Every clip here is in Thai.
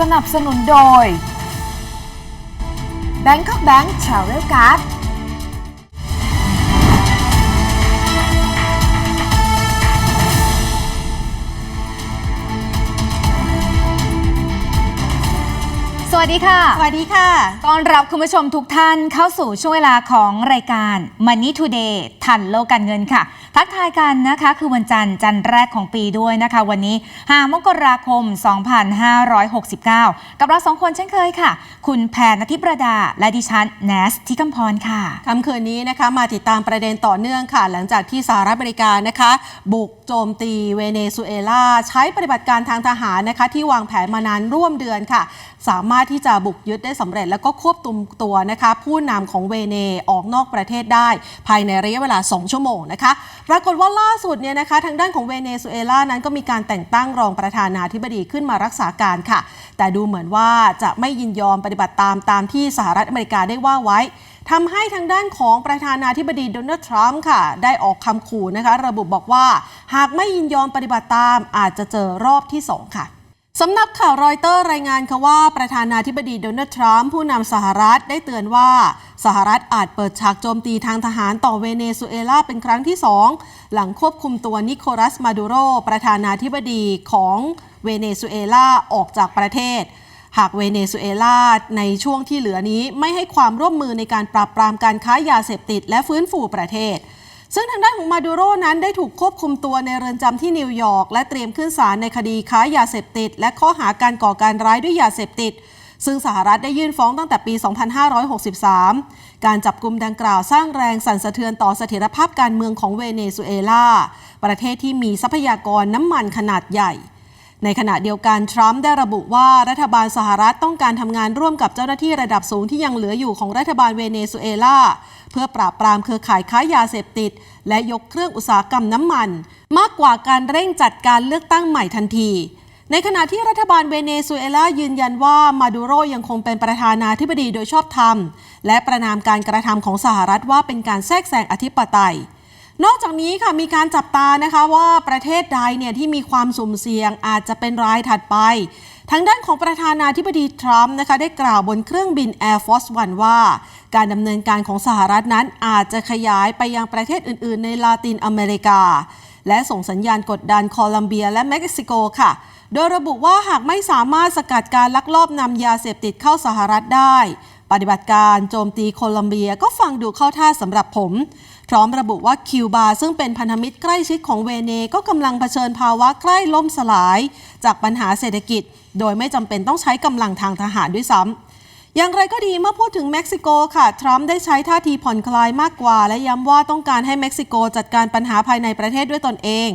สนับสนุนโดย Bangkok Bank Travel Card สวัสดีค่ะ สวัสดีค่ะ ต้อนรับคุณผู้ชมทุกท่านเข้าสู่ช่วงเวลาของรายการ Money Today ทันโลกการเงินค่ะทักทายกันนะคะคือวันจันทร์จันทร์แรกของปีด้วยนะคะ วันนี้ 5 มกราคม 2569 กับเราสองคนเช่นเคยค่ะ คุณแพรนทิประดา และดิฉันแนสที่กำพรค่ะค่ำคืนนี้นะคะมาติดตามประเด็นต่อเนื่องค่ะ หลังจากที่สหรัฐอเมริกานะคะ บุกโจมตีเวเนซุเอลา ใช้ปฏิบัติการทางทหารนะคะ ที่วางแผนมานานร่วมเดือนค่ะ สามารถที่จะบุกยึดได้สำเร็จแล้วก็ควบคุมตัวนะคะ ผู้นำของเวเนออกนอกประเทศได้ ภายในระยะเวลา 2 ชั่วโมงนะคะ ปรากฏว่าล่าสุดเนี่ยนะคะทางด้านของเวเนซุเอลานั้นก็มีการแต่งตั้งรองประธานาธิบดีขึ้นมารักษาการค่ะ แต่ดูเหมือนว่าจะไม่ยินยอมปฏิบัติตามตามที่สหรัฐอเมริกาได้ว่าไว้ทำให้ทางด้านของประธานาธิบดีโดนัลด์ทรัมป์ค่ะ ได้ออกคำขู่นะคะ ระบุบอกว่า หากไม่ยินยอมปฏิบัติตามอาจจะเจอรอบที่ 2 ค่ะ สำนักข่าวรอยเตอร์รายงานค่ะว่า ประธานาธิบดีโดนัลด์ทรัมป์ผู้นำสหรัฐได้เตือนว่า สหรัฐอาจเปิดฉากโจมตีทางทหารต่อเวเนซุเอลาเป็นครั้งที่2หลังควบคุมตัวนิโคลัสมาดูโร ประธานาธิบดีของเวเนซุเอลาออกจากประเทศ หากเวเนซุเอลาในช่วงที่เหลือนี้ไม่ให้ความร่วมมือในการปราบปรามการค้ายาเสพติดและฟื้นฟูประเทศ ซึ่งทางด้านของมาดูโรนั้นได้ถูกควบคุมตัวในเรือนจำที่นิวยอร์กและเตรียมขึ้นศาลในคดีค้ายาเสพติด และข้อหาการก่อการร้ายด้วยยาเสพติด ซึ่งสหรัฐได้ยื่นฟ้องตั้งแต่ปี 2563 การจับกลุ่มดังกล่าวสร้างแรงสั่นสะเทือนต่อเสถียรภาพการเมืองของเวเนซุเอลา ประเทศที่มีทรัพยากรน้ำมันขนาดใหญ่ ในขณะเดียวกันทรัมป์ได้ระบุว่ารัฐบาลสหรัฐต้องการทำงานร่วมกับเจ้าหน้าที่ระดับสูงที่ยังเหลืออยู่ของรัฐบาลเวเนซุเอลาเพื่อปราบปรามเครือข่ายค้ายาเสพติด และยกเครื่องอุตสาหกรรมน้ำมัน มากกว่าการเร่งจัดการเลือกตั้งใหม่ทันทีในขณะที่รัฐบาลเวเนซุเอลายืนยันว่ามาดูโรยังคงเป็นประธานาธิบดีโดยชอบธรรม และประนามการกระทำของสหรัฐว่าเป็นการแทรกแซงอธิปไตย นอกจากนี้ค่ะมีการจับตานะคะว่าประเทศใดเนี่ยที่มีความสุ่มเสี่ยงอาจจะเป็นรายถัดไป ทางด้านของประธานาธิบดีทรัมป์นะคะได้กล่าวบนเครื่องบิน Air Force One ว่า การดำเนินการของสหรัฐนั้นอาจจะขยายไปยังประเทศอื่น ๆ ในลาตินอเมริกา และส่งสัญญาณกดดันโคลัมเบียและเม็กซิโกค่ะ โดยระบุว่าหากไม่สามารถสกัดการลักลอบนำยาเสพติดเข้าสหรัฐได้ ปฏิบัติการโจมตีโคลัมเบียก็ฟังดูเข้าท่าสำหรับผม พร้อมระบุว่าคิวบาซึ่งเป็นพันธมิตรใกล้ชิดของเวเนก็กำลังเผชิญภาวะใกล้ล่มสลาย จากปัญหาเศรษฐกิจ โดยไม่จำเป็นต้องใช้กำลังทางทหารด้วยซ้ำอย่างไรก็ดีเมื่อพูดถึงเม็กซิโกค่ะ ทรัมป์ได้ใช้ท่าทีผ่อนคลายมากกว่า และย้ำว่าต้องการให้เม็กซิโกจัดการปัญหาภายในประเทศด้วยตนเอง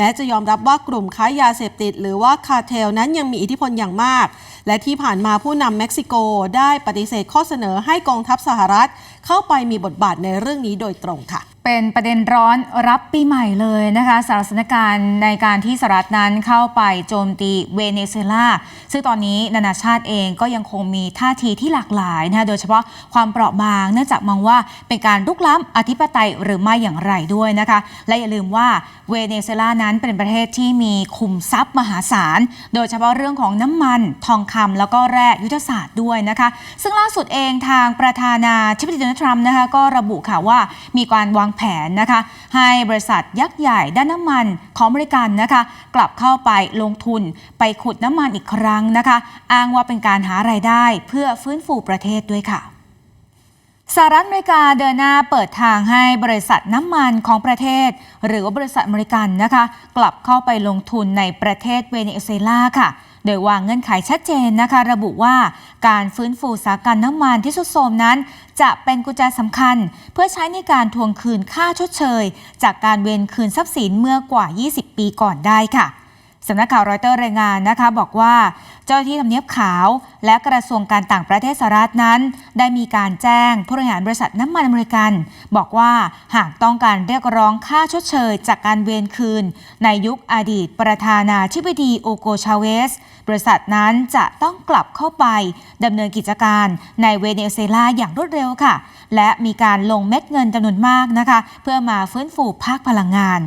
แม้จะยอมรับว่ากลุ่มค้ายาเสพติด หรือว่าคาเทลนั้นยังมีอิทธิพลอย่างมาก และที่ผ่านมาผู้นำเม็กซิโกได้ปฏิเสธข้อเสนอให้กองทัพสหรัฐ เข้าไปมีบทบาทในเรื่องนี้โดยตรงค่ะ เป็นประเด็นร้อนรับปีใหม่เลยนะคะสารสถานการณ์ในการที่สหรัฐนั้นเข้าไปโจมตีเวเนซุเอลาซึ่งตอนนี้นานาชาติเองก็ยังคงมีท่าทีที่หลากหลายนะคะโดยเฉพาะความเปราะบาง เนื่องจากมองว่าเป็นการลุกล้ำอธิปไตยหรือไม่อย่างไรด้วยนะคะ และอย่าลืมว่าเวเนซุเอลานั้นเป็นประเทศที่มีคุมทรัพย์มหาศาล โดยเฉพาะเรื่องของน้ำมันทองคำแล้วก็แร่ยุทธศาสตร์ด้วยนะคะ ซึ่งล่าสุดเองทางประธานาธิบดีโดนัลด์ทรัมป์นะคะก็ระบุค่ะว่ามีการวางแผนนะคะ ให้บริษัทยักษ์ใหญ่ด้านน้ำมันของบริการนะคะ กลับเข้าไปลงทุนไปขุดน้ำมันอีกครั้งนะคะ อ้างว่าเป็นการหาไรายได้เพื่อฟื้นฟูประเทศด้วยค่ะ สหรัฐอเมริกาเดินหน้าเปิดทางให้บริษัทน้ำมันของประเทศ หรือว่าบริษัทอเมริกันนะคะ กลับเข้าไปลงทุนในประเทศเวเนซุเอลาค่ะ โดยวางเงื่อนไขชัดเจนนะคะ ระบุว่าการฟื้นฟูสากรรน้ำมันที่สุดโทมนั้น จะเป็นกุญแจสำคัญ เพื่อใช้ในการทวงคืนค่าชดเชย จากการเวนคืนทรัพย์สินเมื่อกว่า 20 ปีก่อนได้ค่ะสำนักข่าวรอยเตอร์รายงานนะคะบอกว่า จ้าหน้าที่ทำเนียบขาว และกระทรวงการต่างประเทศสหรัฐนั้น ได้มีการแจ้งผู้บริหารบริษัทน้ำมันอเมริกัน บอกว่าหากต้องการเรียกร้องค่าชดเชยจากการเวนคืน ในยุคอดีตประธานาธิบดีโอโกชาเวส บริษัทนั้นจะต้องกลับเข้าไปดำเนินกิจการในเวเนซุเอลาอย่างรวดเร็วค่ะ และมีการลงเม็ดเงินจำนวนมากนะคะ เพื่อมาฟื้นฟูภาคพลังงาน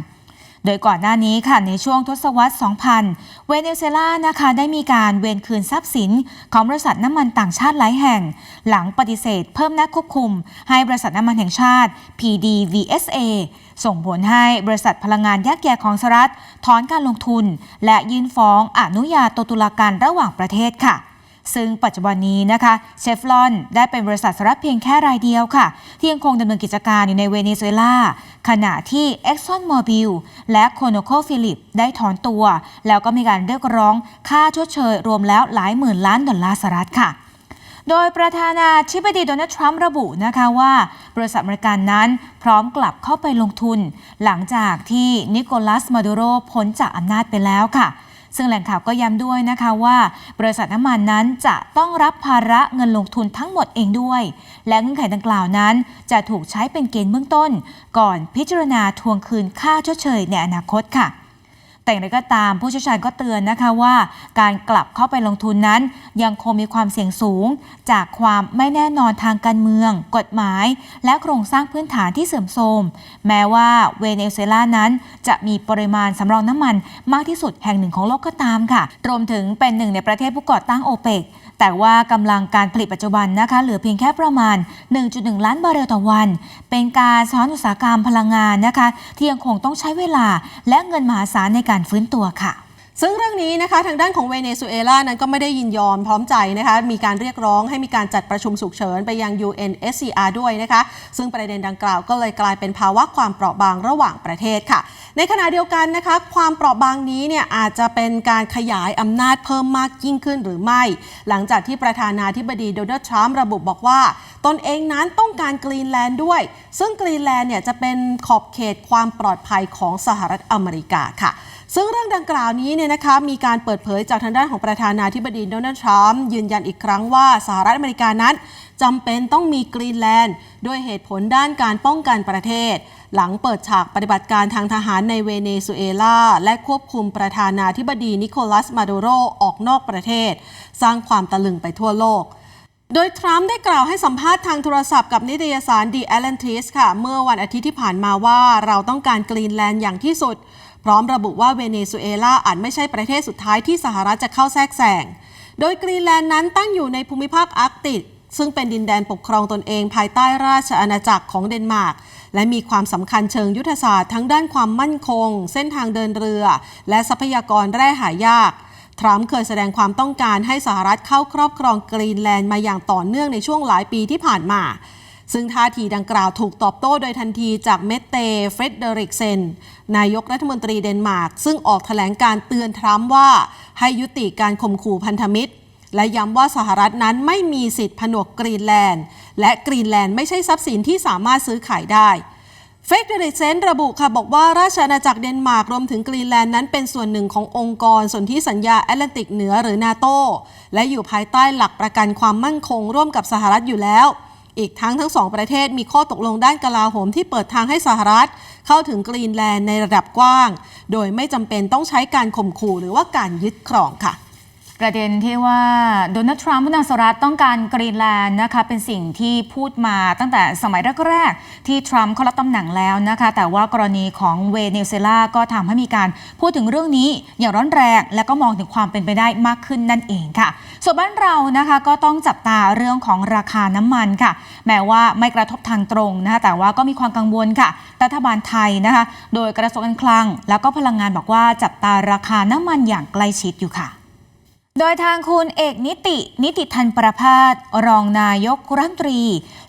โดยก่อนหน้านี้ค่ะในช่วงทศวรรษ 2000 เวเนซุเอลานะคะได้มีการเวนคืนทรัพย์สิน ของบริษัทน้ำมันต่างชาติหลายแห่ง หลังปฏิเสธเพิ่มนักควบคุม ให้บริษัทน้ำมันแห่งชาติ PDVSA ส่งผลให้บริษัทพลังงานยักษ์ใหญ่ของสหรัฐถอนการลงทุน และยื่นฟ้องอนุญาโตตุลาการระหว่างประเทศค่ะ ซึ่งปัจจุบันนี้นะคะเชฟลอนได้เป็นบริษัทสหรัฐเพียงแค่รายเดียวค่ะ ที่ยังคงดำเนินกิจการอยู่ในเวเนซุเอลา ขณะที่ Exxon Mobil และ ConocoPhillips ได้ถอนตัว แล้วก็มีการเรียกร้องค่าชดเชยรวมแล้วหลายหมื่นล้านดอลลาร์สหรัฐค่ะโดยประธานาธิบดีโดนัลด์ทรัมป์ระบุนะคะว่า บริษัทอเมริกันนั้นพร้อมกลับเข้าไปลงทุน หลังจากที่นิโคลัสมาดูโรพ้นจากอำนาจไปแล้วค่ะ ซึ่งแหล่งข่าวก็ย้ำด้วยนะคะว่า บริษัทน้ำมันนั้นจะต้องรับภาระเงินลงทุนทั้งหมดเองด้วย และเงื่อนไขดังกล่าวนั้น จะถูกใช้เป็นเกณฑ์เบื้องต้น ก่อนพิจารณาทวงคืนค่าชดเชยในอนาคตค่ะ แต่อย่างไรก็ตามผู้เชี่ยวชาญก็เตือนนะคะว่า การกลับเข้าไปลงทุนนั้น ยังคงมีความเสี่ยงสูง จากความไม่แน่นอนทางการเมือง กฎหมาย และโครงสร้างพื้นฐานที่เสื่อมโทรม แม้ว่าเวเนซุเอลานั้น จะมีปริมาณสำรองน้ำมันมากที่สุดแห่งหนึ่งของโลกก็ตามค่ะ รวมถึงเป็นหนึ่งในประเทศผู้ก่อตั้งโอเปก แต่ว่ากำลังการผลิตปัจจุบันนะคะเหลือเพียงแค่ประมาณ 1.1 ล้านบาร์เรลต่อวัน เป็นการสะท้อนอุตสาหกรรมพลังงานนะคะที่ยังคงต้องใช้เวลาและเงินมหาศาลในการฟื้นตัวค่ะ ซึ่งเรื่องนี้นะคะทางด้านของเวเนซุเอลานั้นก็ไม่ได้ยินยอมพร้อมใจนะคะมีการเรียกร้องให้มีการจัดประชุมฉุกเฉินไปยัง UNSCR ด้วยนะคะ ซึ่งประเด็นดังกล่าวก็เลยกลายเป็นภาวะความเปราะบางระหว่างประเทศค่ะ ในขณะเดียวกันนะคะ ความเปราะบางนี้เนี่ยอาจจะเป็นการขยายอำนาจเพิ่มมากยิ่งขึ้นหรือไม่ หลังจากที่ประธานาธิบดีโดนัลด์ทรัมป์ระบุบอกว่า ตนเองนั้นต้องการกรีนแลนด์ด้วย ซึ่งกรีนแลนด์เนี่ยจะเป็นขอบเขตความปลอดภัยของสหรัฐอเมริกาค่ะ ซึ่งเรื่องดังกล่าวนี้เนี่ยนะคะมีการเปิดเผยจากทางด้านของประธานาธิบดีโดนัลด์ทรัมป์ยืนยันอีกครั้งว่าสหรัฐอเมริกานั้นจำเป็นต้องมีกรีนแลนด์ด้วยเหตุผลด้านการป้องกันประเทศ หลังเปิดฉากปฏิบัติการทางทหารในเวเนซุเอลา และควบคุมประธานาธิบดีนิโคลัสมาดูโรออกนอกประเทศ สร้างความตะลึงไปทั่วโลกโดยทรัมป์ได้กล่าวให้สัมภาษณ์ทางโทรศัพท์กับนิตยสาร The Atlantis ค่ะ เมื่อวันอาทิตย์ที่ผ่านมาว่าเราต้องการกรีนแลนด์อย่างที่สุด พร้อมระบุว่าเวเนซุเอลาอาจไม่ใช่ประเทศสุดท้ายที่สหรัฐจะเข้าแทรกแซงโดยกรีนแลนด์นั้นตั้งอยู่ในภูมิภาคอาร์กติก ซึ่งเป็นดินแดนปกครองตนเองภายใต้ราชอาณาจักรของเดนมาร์ก และมีความสำคัญเชิงยุทธศาสตร์ทั้งด้านความมั่นคง เส้นทางเดินเรือ และทรัพยากรแร่หายากทรัมป์เคยแสดงความต้องการให้สหรัฐเข้าครอบครองกรีนแลนด์มาอย่างต่อเนื่องในช่วงหลายปีที่ผ่านมา ซึ่งท่าทีดังกล่าวถูกตอบโต้โดยทันทีจากเมตเตเฟรดเดริกเซน นายกรัฐมนตรีเดนมาร์ก ซึ่งออกแถลงการเตือนทรัมป์ว่า ให้ยุติการข่มขู่พันธมิตร และย้ำว่าสหรัฐนั้นไม่มีสิทธิ์ผนวกกรีนแลนด์ และกรีนแลนด์ไม่ใช่ทรัพย์สินที่สามารถซื้อขายได้เฟกเดริเซนระบุค่ะบอกว่าราชอาณาจักรเดนมาร์กรวมถึงกรีนแลนด์นั้นเป็นส่วนหนึ่งขององค์กรสนธิสัญญาแอตแลนติกเหนือหรือนาโตและอยู่ภายใต้หลักประกันความมั่นคงร่วมกับสหรัฐอยู่แล้ว อีกทั้งทั้งสองประเทศมีข้อตกลงด้านกลาโหมที่เปิดทางให้สหรัฐ เข้าถึงกรีนแลนด์ในระดับกว้าง โดยไม่จำเป็นต้องใช้การข่มขู่หรือว่าการยึดครองค่ะ ประเด็นที่ว่าโดนัลด์ทรัมป์ผู้นำสหรัฐต้องการกรีนแลนด์นะคะเป็นสิ่งที่พูดมาตั้งแต่สมัยแรกๆที่ทรัมป์เขารับตำแหน่งแล้วนะคะแต่ว่ากรณีของเวเนซุเอลาก็ทำให้มีการพูดถึงเรื่องนี้อย่างร้อนแรง และก็มองถึงความเป็นไปได้มากขึ้นนั่นเองค่ะ ส่วนบ้านเรานะคะก็ต้องจับตาเรื่องของราคาน้ำมันค่ะ แม้ว่าไม่กระทบทางตรงนะคะแต่ว่าก็มีความกังวลค่ะรัฐบาลไทยนะคะโดยกระทรวงการคลัง แล้วก็พลังงานบอกว่าจับตาราคาน้ำมันอย่างใกล้ชิดอยู่ค่ะ โดยทางคุณเอกนิติ นิติทันประพาสรองนายกรัฐมนตรี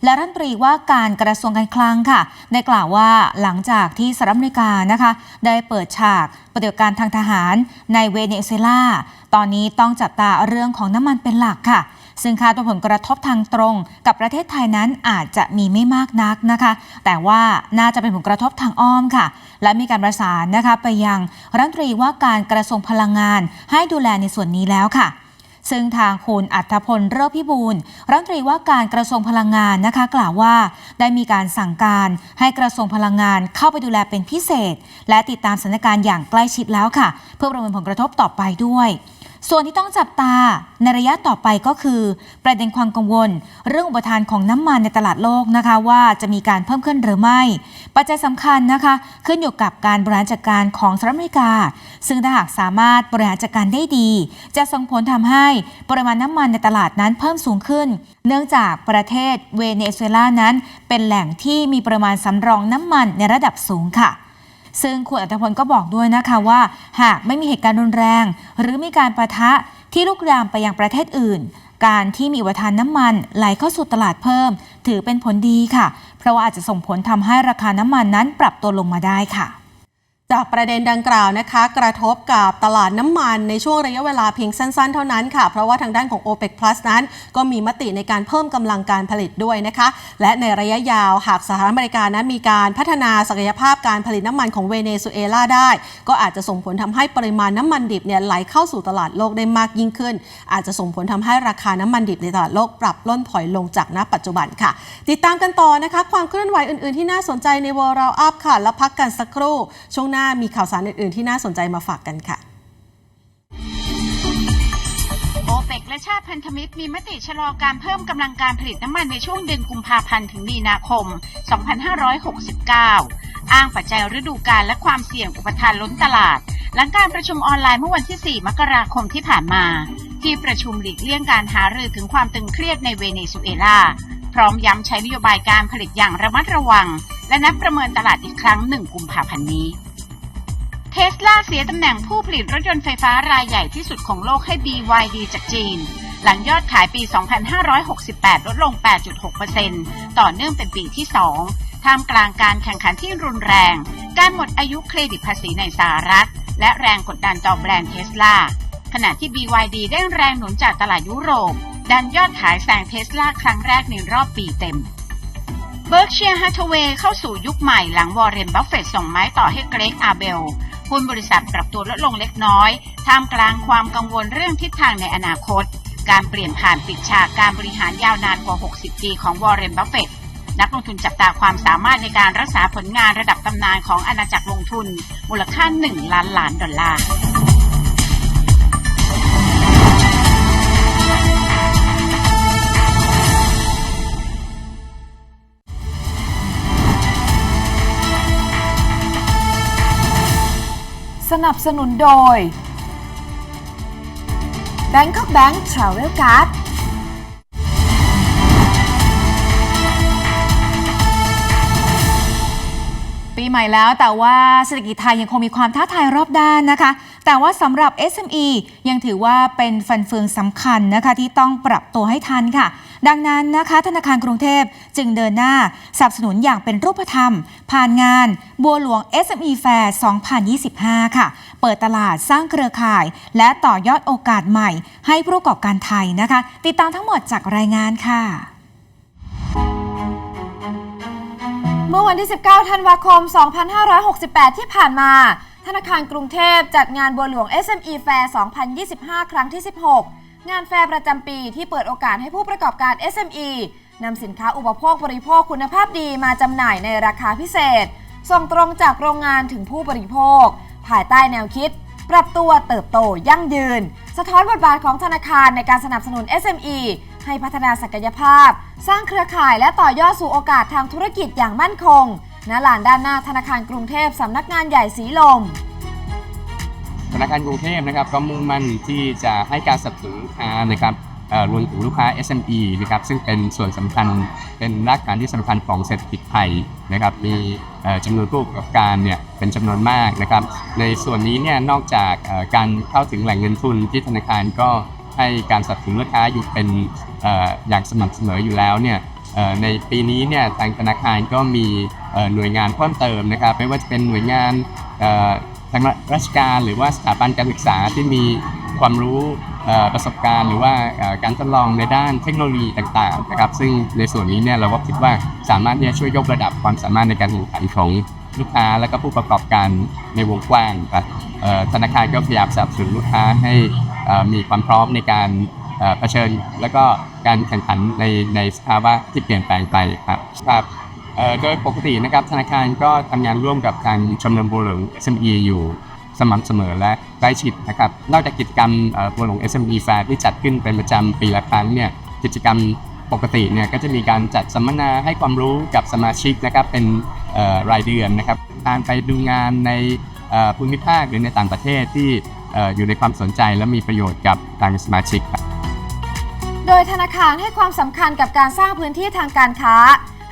และรัฐมนตรีว่าการกระทรวงการคลังค่ะ ได้กล่าวว่าหลังจากที่สหรัฐอเมริกานะคะ ได้เปิดฉากปฏิบัติการทางทหารในเวเนซุเอลา ตอนนี้ต้องจับตาเรื่องของน้ำมันเป็นหลักค่ะ ซึ่งคาดว่าผลกระทบทางตรงกับประเทศไทยนั้นอาจจะมีไม่มากนักนะคะ แต่ว่าน่าจะเป็นผลกระทบทางอ้อมค่ะ และมีการประสานนะคะไปยังรัฐมนตรีว่าการกระทรวงพลังงาน ให้ดูแลในส่วนนี้แล้วค่ะซึ่งทางคุณอัธพลเลิศพิบูลรัฐมนตรีว่าการกระทรวงพลังงานนะคะ กล่าวว่าได้มีการสั่งการให้กระทรวงพลังงานเข้าไปดูแลเป็นพิเศษ และติดตามสถานการณ์อย่างใกล้ชิดแล้วค่ะ เพื่อประเมินผลกระทบต่อไปด้วย ส่วนที่ต้องจับตาในระยะต่อไปก็คือ ประเด็นความกังวล เรื่องอุปทานของน้ำมันในตลาดโลกนะคะว่าจะมีการเพิ่มขึ้นหรือไม่ ปัจจัยสำคัญนะคะขึ้นอยู่กับการบริหารจัดการของสหรัฐอเมริกา ซึ่งถ้าหากสามารถบริหารจัดการได้ดี จะส่งผลทำให้ปริมาณน้ำมันในตลาดนั้นเพิ่มสูงขึ้น เนื่องจากประเทศเวเนซุเอลานั้น เป็นแหล่งที่มีปริมาณสำรองน้ำมันในระดับสูงค่ะ ซึ่งคุณอัตพลก็บอกด้วยนะคะว่า หากไม่มีเหตุการณ์รุนแรง หรือมีการประทะที่ลุกลามไปยังประเทศอื่น การที่มีอุปทานน้ำมันไหลเข้าสู่ตลาดเพิ่ม ถือเป็นผลดีค่ะ เพราะว่าอาจจะส่งผลทำให้ราคาน้ำมันนั้นปรับตัวลงมาได้ค่ะ จากประเด็นดังกล่าวนะคะ กระทบกับตลาดน้ำมันในช่วงระยะเวลาเพียงสั้นๆ เท่านั้นค่ะ เพราะว่าทางด้านของ OPEC Plus นั้น ก็มีมติในการเพิ่มกำลังการผลิตด้วยนะคะ และในระยะยาวหากสหรัฐอเมริกานั้นมีการพัฒนาศักยภาพการผลิตน้ำมันของเวเนซุเอลาได้ ก็อาจจะส่งผลทำให้ปริมาณน้ำมันดิบเนี่ยไหลเข้าสู่ตลาดโลกได้มากยิ่งขึ้น อาจจะส่งผลทำให้ราคาน้ำมันดิบในตลาดโลกปรับล่นถอยลงจากณปัจจุบันค่ะ ติดตามกันต่อนะคะ ความเคลื่อนไหวอื่นๆ ที่น่าสนใจใน World Round Up ค่ะ แล้วพักกันสักครู่ช่วงหน้ามีข่าวสารอื่น ๆ ที่น่าสนใจมาฝากกันค่ะโอเปกและชาติพันธมิตรมีมติชะลอการเพิ่มกำลังการผลิตน้ำมันในช่วงเดือนกุมภาพันธ์ถึงมีนาคม 2569 อ้างปัจจัยฤดูกาลและความเสี่ยงอุปทานล้นตลาด หลังการประชุมออนไลน์เมื่อวันที่ 4 มกราคมที่ผ่านมา ที่ประชุมหลีกเลี่ยงการหารือถึงความตึงเครียดในเวเนซุเอลา พร้อมย้ำใช้นโยบายการผลิตอย่างระมัดระวัง และนัดประเมินตลาดอีกครั้ง 1 กุมภาพันธ์นี้ เทสลาเสียตำแหน่งผู้ผลิตรถยนต์ไฟฟ้ารายใหญ่ที่สุดของโลกให้ BYD จากจีน หลังยอดขายปี 2568 ลดลง 8.6%ต่อเนื่องเป็นปีที่ 2 ท่ามกลางการแข่งขันที่รุนแรง การหมดอายุเครดิตภาษีในสหรัฐ และแรงกดดันต่อแบรนด์เทสลาขณะที่ BYD ได้แรงหนุนจากตลาดยุโรป ดันยอดขายแซงเทสลาครั้งแรกในรอบปีเต็มเบิร์กเชียร์ฮัตเวย์เข้าสู่ยุคใหม่หลังวอร์เรนบัฟเฟตส่งไม้ต่อให้เกรกอาเบล หุ้นบริษัทปรับตัวลดลงเล็กน้อย ท่ามกลางความกังวลเรื่องทิศทางในอนาคต การเปลี่ยนผ่านปิดฉากการบริหารยาวนานกว่า 60 ปีของวอร์เรน บัฟเฟตนักลงทุนจับตาความสามารถในการรักษาผลงานระดับตำนานของอาณาจักรลงทุน มูลค่า 1 ล้านล้านดอลลาร์ สนับสนุนโดย Bangkok Bank Travel Card ปีใหม่แล้วแต่ว่าเศรษฐกิจไทยยังคงมีความท้าทายรอบด้านนะคะ แต่ว่าสำหรับ SME ยังถือว่าเป็นฟันเฟืองสำคัญนะคะที่ต้องปรับตัวให้ทันค่ะ ดังนั้นนะคะธนาคารกรุงเทพจึงเดินหน้าสนับสนุนอย่างเป็นรูปธรรม ผ่านงาน บัวหลวง SME Fair 2025 ค่ะ เปิดตลาดสร้างเครือข่าย และต่อยอดโอกาสใหม่ ให้ผู้ประกอบการไทยนะคะ ติดตามทั้งหมดจากรายงานค่ะเมื่อวันที่ 19 ธันวาคม 2568 ที่ผ่านมา ธนาคารกรุงเทพจัดงานบัวหลวง SME Fair 2025 ครั้งที่ 16 งานแฟร์ประจำปีที่เปิดโอกาสให้ผู้ประกอบการ SME นำสินค้าอุปโภคบริโภคคุณภาพดีมาจำหน่ายในราคาพิเศษ ส่งตรงจากโรงงานถึงผู้บริโภค ภายใต้แนวคิด ปรับตัวเติบโตยั่งยืน สะท้อนบทบาทของธนาคารในการสนับสนุน SME ให้พัฒนาศักยภาพ สร้างเครือข่ายและต่อยอดสู่โอกาสทางธุรกิจอย่างมั่นคงณลานด้านหน้าธนาคารกรุงเทพสำนักงานใหญ่สีลม ธนาคารกรุงเทพนะครับก็มุ่งมั่นที่จะให้การสนับสนุนลูกค้านะครับรวมถึงลูกค้า SME นะครับซึ่งเป็นส่วนสำคัญเป็นรากฐานที่สำคัญของเศรษฐกิจไทยนะครับมีเอ่อจำนวนผู้ประกอบการเนี่ยเป็นจำนวนมากนะครับ ในส่วนนี้เนี่ยนอกจากการเข้าถึงแหล่งเงินทุนที่ธนาคารก็ให้การสนับสนุนลูกค้าอยู่เป็นออย่างสม่ำเสมออยู่แล้วเนี่ยในปีนี้เนี่ยทางธนาคารก็มีหน่วยงานเพิ่มเติมนะครับ ไม่ว่าจะเป็นหน่วยงาน ทางราชการหรือว่าสถาบันการศึกษาที่มีความรู้ประสบการณ์ หรือว่าการทดลองในด้านเทคโนโลยีต่างๆนะครับซึ่งในส่วนนี้เนี่ยเราก็คิดว่าสามารถที่จะช่วยยกระดับความสามารถในการแข่งขันของลูกค้าและก็ผู้ประกอบการในวงกว้างครับธนาคารก็พยายามสนับสนุนลูกค้าให้มีความพร้อมในการเอ่อเผชิญ แล้วก็การแข่งขันในในสภาวะที่เปลี่ยนแปลงไปครับ เอ่อโดยปกตินะครับธนาคารก็ทำงานร่วมกับทางชมรมบัวหลวง SME อยู่สม่ำเสมอและใกล้ชิดนะครับนอกจากกิจกรรมเอ่อบัวหลวง SME Fair ที่จัดขึ้นเป็นประจำปีละครั้งเนี่ยกิจกรรมปกติเนี่ยก็จะมีการจัดสัมมนาให้ความรู้กับสมาชิกนะครับเป็นเอ่อรายเดือนนะครับการไปดูงานในเอ่อภูมิภาคหรือในต่างประเทศที่เอ่ออยู่ในความสนใจและมีประโยชน์กับทางสมาชิก โดยธนาคารให้ความสำคัญกับการสร้างพื้นที่ทางการค้า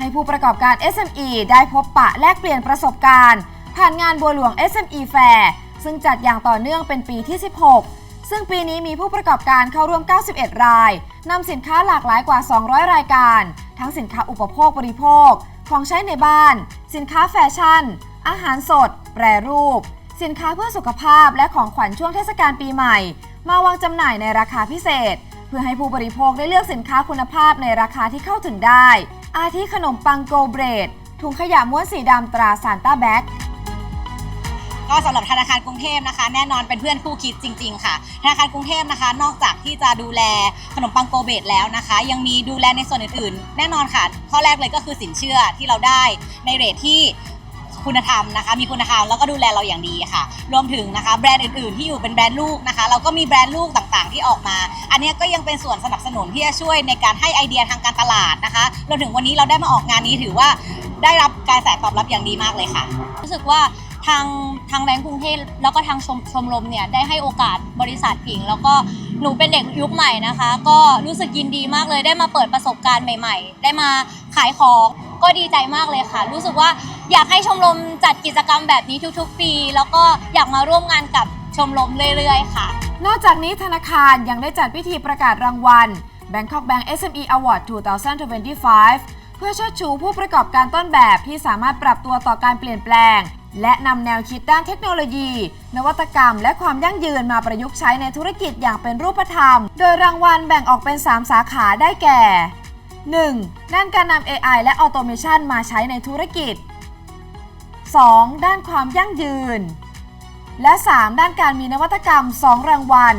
ให้ผู้ประกอบการ SME ได้พบปะแลกเปลี่ยนประสบการณ์ ผ่านงานบัวหลวง SME Fair ซึ่งจัดอย่างต่อเนื่องเป็นปีที่ 16 ซึ่งปีนี้มีผู้ประกอบการเข้าร่วม 91 ราย นำสินค้าหลากหลายกว่า 200 รายการ ทั้งสินค้าอุปโภคบริโภค ของใช้ในบ้าน สินค้าแฟชั่น อาหารสด แปรรูป สินค้าเพื่อสุขภาพและของขวัญช่วงเทศกาลปีใหม่ มาวางจำหน่ายในราคาพิเศษ เพื่อให้ผู้บริโภคได้เลือกสินค้าคุณภาพในราคาที่เข้าถึงได้ อาทิขนมปังโกเบรด ถุงขยะม้วนสีดำตราซานต้าแบ็กก็สำหรับธนาคารกรุงเทพนะคะ แน่นอนเป็นเพื่อนคู่คิดจริง ๆ ค่ะ ธนาคารกรุงเทพนะคะ นอกจากที่จะดูแลขนมปังโกเบตแล้วนะคะ ยังมีดูแลในส่วนอื่นๆ แน่นอนค่ะ ข้อแรกเลยก็คือสินเชื่อที่เราได้ในเรทที่ คุณธรรมนะคะ มีคุณธรรมแล้วก็ดูแลเราอย่างดีค่ะ รวมถึงนะคะแบรนด์อื่นๆ ที่อยู่เป็นแบรนด์ลูกนะคะ เราก็มีแบรนด์ลูกต่างๆ ที่ออกมา อันนี้ก็ยังเป็นส่วนสนับสนุนที่จะช่วยในการให้ไอเดียทางการตลาดนะคะรวมถึงวันนี้เราได้มาออกงานนี้ถือว่าได้รับการแสตอบรับอย่างดีมากเลยค่ะ รู้สึกว่าทางทางแบงก์กรุงเทพแล้วก็ทางชมชมรมเนี่ยได้ให้โอกาสบริษัทผิง แล้วก็ หนูเป็นเด็กยุคใหม่นะคะ ก็รู้สึกยินดีมากเลยได้มาเปิดประสบการณ์ใหม่ ๆ ได้มาขายของก็ดีใจมากเลยค่ะ รู้สึกว่าอยากให้ชมรมจัดกิจกรรมแบบนี้ทุกๆ ปี แล้วก็อยากมาร่วมงานกับชมรมเรื่อยๆ ค่ะ นอกจากนี้ธนาคารยังได้จัดพิธีประกาศรางวัล Bangkok Bank SME Award 2025 เพื่อเชิดชูผู้ประกอบการต้นแบบที่สามารถปรับตัวต่อการเปลี่ยนแปลง และนำแนวคิดด้านเทคโนโลยี นวัตกรรม และความยั่งยืนมาประยุกต์ใช้ในธุรกิจอย่างเป็นรูปธรรม โดยรางวัลแบ่งออกเป็น 3 สาขาได้แก่ 1. ด้านการนำ AI และ Automation มาใช้ในธุรกิจ 2. ด้านความยั่งยืน และ 3 ด้านการมีนวัตกรรม 2 รางวัล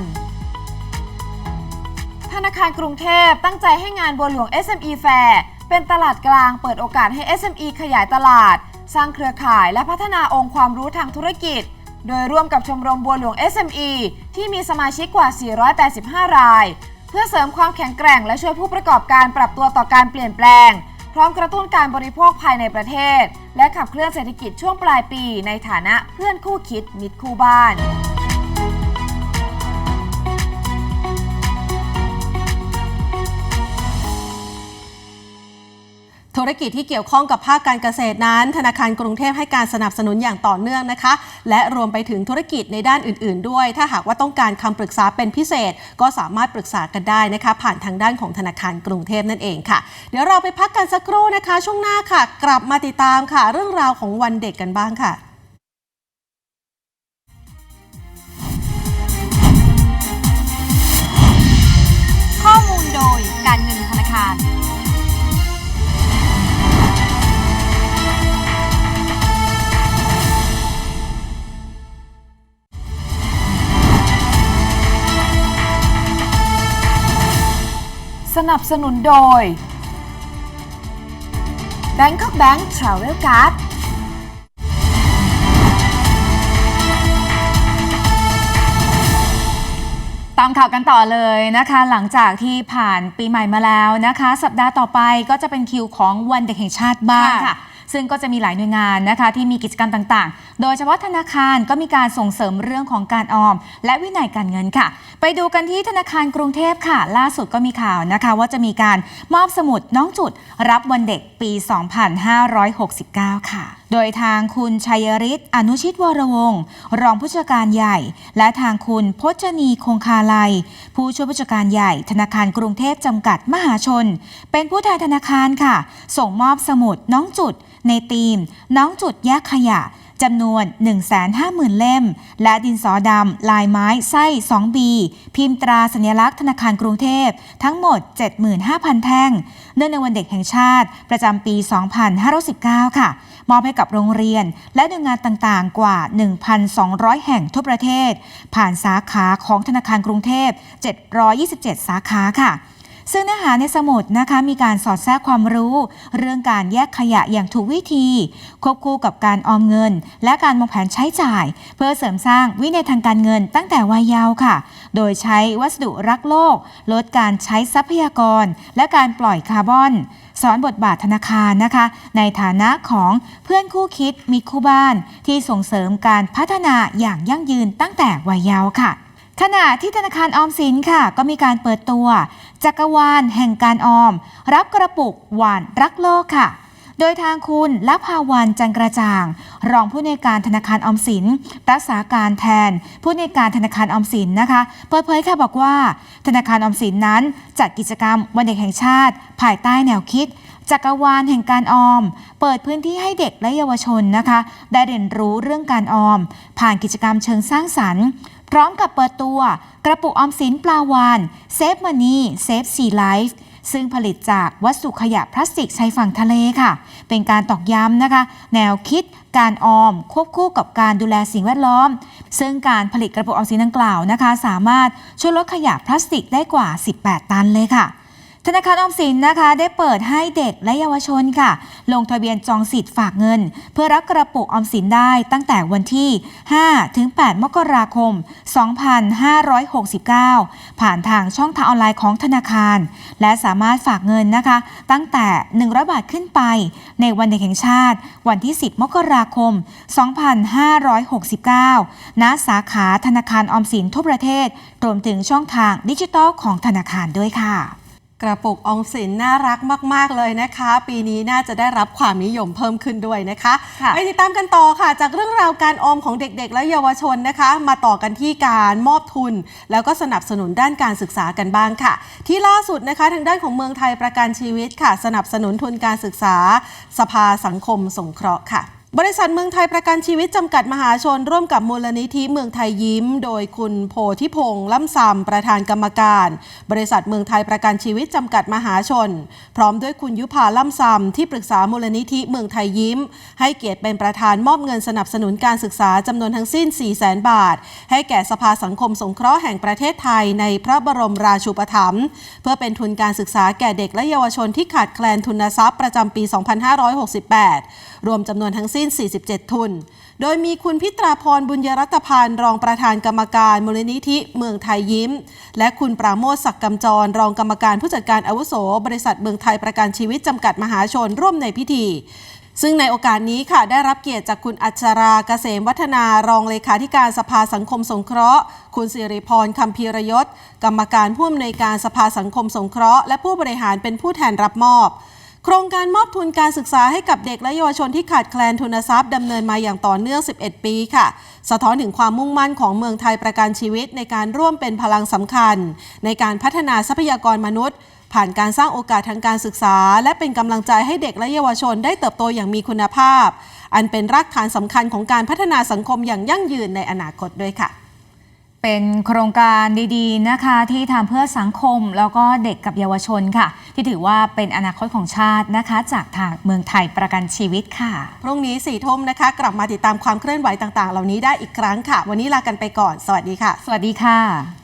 ธนาคารกรุงเทพตั้งใจให้งานบัวหลวง SME Fair เป็นตลาดกลางเปิดโอกาสให้ SME ขยายตลาด สร้างเครือข่ายและพัฒนาองค์ความรู้ทางธุรกิจ โดยร่วมกับชมรมบัวหลวง SME ที่มีสมาชิกกว่า 485 ราย เพื่อเสริมความแข็งแกร่งและช่วยผู้ประกอบการปรับตัวต่อการเปลี่ยนแปลง พร้อมกระตุ้นการบริโภคภายในประเทศ และขับเคลื่อนเศรษฐกิจช่วงปลายปีในฐานะเพื่อนคู่คิดมิตรคู่บ้าน ธุรกิจที่เกี่ยวข้องกับภาคการเกษตรนั้น ธนาคารกรุงเทพให้การสนับสนุนอย่างต่อเนื่องนะคะ และรวมไปถึงธุรกิจในด้านอื่น ๆ ด้วย ถ้าหากว่าต้องการคำปรึกษาเป็นพิเศษ ก็สามารถปรึกษากันได้นะคะ ผ่านทางด้านของธนาคารกรุงเทพนั่นเองค่ะ เดี๋ยวเราไปพักกันสักครู่นะคะ ช่วงหน้าค่ะ กลับมาติดตามค่ะ เรื่องราวของวันเด็กกันบ้างค่ะข้อมูลโดยการเงินธนาคาร สนับสนุนโดย Bangkok Bank Travel Card ตามข่าวกันต่อเลยนะคะ หลังจากที่ผ่านปีใหม่มาแล้วนะคะ สัปดาห์ต่อไปก็จะเป็นคิวของวันเด็กแห่งชาติบ้างค่ะค่ะ ซึ่งก็จะมีหลายหน่วยงานนะคะที่มีกิจกรรมต่างๆ โดยเฉพาะธนาคารก็มีการส่งเสริมเรื่องของการออม และวินัยการเงินค่ะ ไปดูกันที่ธนาคารกรุงเทพค่ะ ล่าสุดก็มีข่าวนะคะ ว่าจะมีการมอบสมุดน้องจุดรับวันเด็กปี 2569 ค่ะ โดยทางคุณชัยฤทธิ์อนุชิตวรวงศ์รองผู้จัดการใหญ่ และทางคุณพจนีคงคาลัย ผู้ช่วยผู้จัดการใหญ่ ธนาคารกรุงเทพจำกัดมหาชน เป็นผู้แทนธนาคารค่ะ ส่งมอบสมุดน้องจุด ในทีม น้องจุดแยกขยะจำนวน 150,000 เล่ม และดินสอดำ ลายไม้ ไส้ 2B พิมพ์ตราสัญลักษณ์ธนาคารกรุงเทพ ทั้งหมด 75,000 แท่ง เนื่องในวันเด็กแห่งชาติประจำปี 2519 ค่ะ มอบให้กับโรงเรียน และหน่วยงานต่างๆ กว่า 1,200 แห่งทั่วประเทศ ผ่านสาขาของธนาคารกรุงเทพ 727 สาขาค่ะ ซึ่งเนื้อหาในสมุดนะคะมีการสอดแทรกความรู้ เรื่องการแยกขยะอย่างถูกวิธี ควบคู่กับการออมเงิน และการวางแผนใช้จ่าย เพื่อเสริมสร้างวินัยทางการเงินตั้งแต่วัยเยาว์ค่ะ โดยใช้วัสดุรักโลก ลดการใช้ทรัพยากร และการปล่อยคาร์บอนสอนบทบาทธนาคารนะคะ ในฐานะของเพื่อนคู่คิดมิคู่บ้าน ที่ส่งเสริมการพัฒนาอย่างยั่งยืนตั้งแต่วัยเยาว์ค่ะ ขณะที่ธนาคารออมสินค่ะ ก็มีการเปิดตัว จักรวาลแห่งการออม รับกระปุกหวานรักโลกค่ะ โดยทางคุณลัภาวันจันกระจ่าง รองผู้ในการธนาคารออมสินรักษาการแทน ผู้ในการธนาคารออมสินนะคะ เปิดเผยค่ะบอกว่า ธนาคารออมสินนั้นจัดกิจกรรมวันเด็กแห่งชาติ ภายใต้แนวคิดจักรวาลแห่งการออม เปิดพื้นที่ให้เด็กและเยาวชนนะคะ ได้เรียนรู้เรื่องการออม ผ่านกิจกรรมเชิงสร้างสรรค์ พร้อมกับเปิดตัวกระปุกออมสินปลาวานเซฟมันนี่เซฟซีไลฟ์ซึ่งผลิตจากวัสดุขยะพลาสติกชายฝั่งทะเลค่ะ เป็นการตอกย้ำนะคะ แนวคิดการออมควบคู่กับการดูแลสิ่งแวดล้อม ซึ่งการผลิตกระปุกออมสินดังกล่าวนะคะ สามารถช่วยลดขยะพลาสติกได้กว่า 18 ตันเลยค่ะ ธนาคารออมสินนะคะ ได้เปิดให้เด็กและเยาวชนค่ะ ลงทะเบียนจองสิทธิ์ฝากเงิน เพื่อรับกระปุกออมสินได้ตั้งแต่วันที่ 5 ถึง 8 มกราคม 2569 ผ่านทางช่องทางออนไลน์ของธนาคาร และสามารถฝากเงินนะคะ ตั้งแต่ 100 บาทขึ้นไป ในวันเด็กแห่งชาติ วันที่ 10 มกราคม 2569 ณสาขาธนาคารออมสินทั่วประเทศรวมถึงช่องทางดิจิทัลของธนาคารด้วยค่ะ กระปุกออมสินน่ารักมาก ๆ เลยนะคะ ปีนี้น่าจะได้รับความนิยมเพิ่มขึ้นด้วยนะคะค่ะไปติดตามกันต่อค่ะ จากเรื่องราวการออมของเด็ก ๆ และเยาวชนนะคะ มาต่อกันที่การมอบทุน แล้วก็สนับสนุนด้านการศึกษากันบ้างค่ะ ที่ล่าสุดนะคะทางด้านของเมืองไทยประกันชีวิตค่ะ สนับสนุนทุนการศึกษา สภาสังคมสงเคราะห์ค่ะ บริษัทเมืองไทยประกันชีวิตจำกัดมหาชน ร่วมกับมูลนิธิเมืองไทยยิ้ม โดยคุณโพธิพงษ์ล่ำซำประธานกรรมการ บริษัทเมืองไทยประกันชีวิตจำกัดมหาชน พร้อมด้วยคุณยุพาล่ำซำที่ปรึกษามูลนิธิเมืองไทยยิ้ม ให้เกียรติเป็นประธานมอบเงินสนับสนุนการศึกษาจำนวนทั้งสิ้น 4 0 0แสนบาท ให้แก่สภาสังคมสงเคราะห์แห่งประเทศไทยในพระบรมราชูปถัมภ์เพื่อเป็นทุนการศึกษาแก่เด็กและเยาวชนที่ขาดแคลนทุนทรัพย์ประจำปี 2568 รวมจำนวนทั้งสิ้น47 ทุน โดยมีคุณพิตราพรบุญยรัตพันธ์รองประธานกรรมการมูลนิธิเมืองไทยยิ้ม และคุณปราโมทศักดิ์กำจร รองกรรมการผู้จัดการอาวุโส บริษัทเมืองไทยประกันชีวิตจำกัดมหาชนร่วมในพิธีซึ่งในโอกาสนี้ค่ะได้รับเกียรติจากคุณอัชราเกษมวัฒนารองเลขาธิการสภาสังคมสงเคราะห์ คุณสิริพรคำพีรยศ กรรมการผู้อำนวยการสภาสังคมสงเคราะห์ และผู้บริหารเป็นผู้แทนรับมอบ โครงการมอบทุนการศึกษาให้กับเด็กและเยาวชนที่ขาดแคลนทุนทรัพย์ดำเนินมาอย่างต่อเนื่อง 11 ปีค่ะ สะท้อนถึงความมุ่งมั่นของเมืองไทยประกันชีวิตในการร่วมเป็นพลังสำคัญ ในการพัฒนาทรัพยากรมนุษย์ ผ่านการสร้างโอกาสทางการศึกษา และเป็นกำลังใจให้เด็กและเยาวชนได้เติบโตอย่างมีคุณภาพ อันเป็นรากฐานสำคัญของการพัฒนาสังคมอย่างยั่งยืนในอนาคตด้วยค่ะ เป็นโครงการดีๆนะคะที่ทำเพื่อสังคมแล้วก็เด็กกับเยาวชนค่ะ ที่ถือว่าเป็นอนาคตของชาตินะคะ จากทางเมืองไทยประกันชีวิตค่ะ พรุ่งนี้สี่ทุ่มนะคะ กลับมาติดตามความเคลื่อนไหวต่างๆ เหล่านี้ได้อีกครั้งค่ะ วันนี้ลากันไปก่อน สวัสดีค่ะ สวัสดีค่ะ